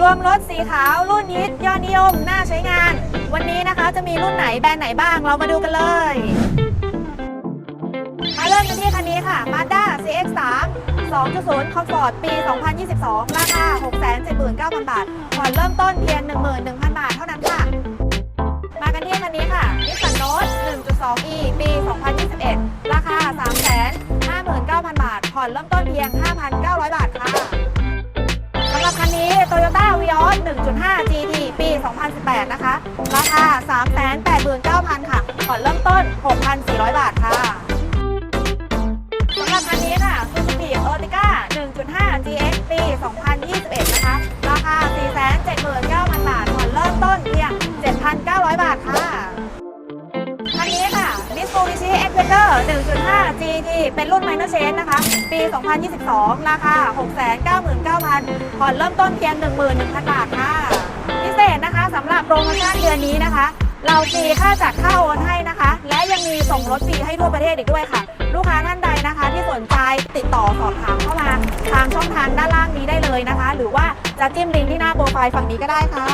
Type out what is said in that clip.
รวมรถสีขาวรุ่นฮิตยอดนิยมน่าใช้งาน วันนี้นะคะจะมีรุ่นไหนแบรนด์ไหนบ้างเรามาดูกันเลยมาเริ่มกันที่คันนี้ค่ะ Mazda CX-3 2.0 Comfort ปี 2022 ราคา 679,000 บาทผ่อนเริ่มต้นเพียง 11,000 บาทเท่านั้นค่ะ มากันที่คันนี้ค่ะ Nissan Note 1.2e ปี 2021 ราคา 359,000 บาทผ่อนเริ่มต้นเพียง 1.5 GT ปี 2018 นะคะ ราคา 389,000 ค่ะผ่อนเริ่มต้น 6,400 บาทค่ะ Defender 1.5 GT เป็นรุ่น Minor Change นะคะ ปี 2022 ราคา 699,000ผ่อนเริ่มต้นเพียง 11,000 บาทค่ะ พิเศษนะคะสำหรับโปรโมชั่นเดือนนี้นะคะ เราฟรีค่าจัดค่าโอนให้นะคะ และยังมีส่งรถฟรีให้ทั่วประเทศอีกด้วยค่ะ ลูกค้าท่านใดนะคะที่สนใจติดต่อสอบถามเข้ามาทางช่องทางด้านล่างนี้ได้เลยนะคะ หรือว่าจะจิ้มลิงก์ที่หน้าโปรไฟล์ฝั่งนี้ก็ได้ค่ะ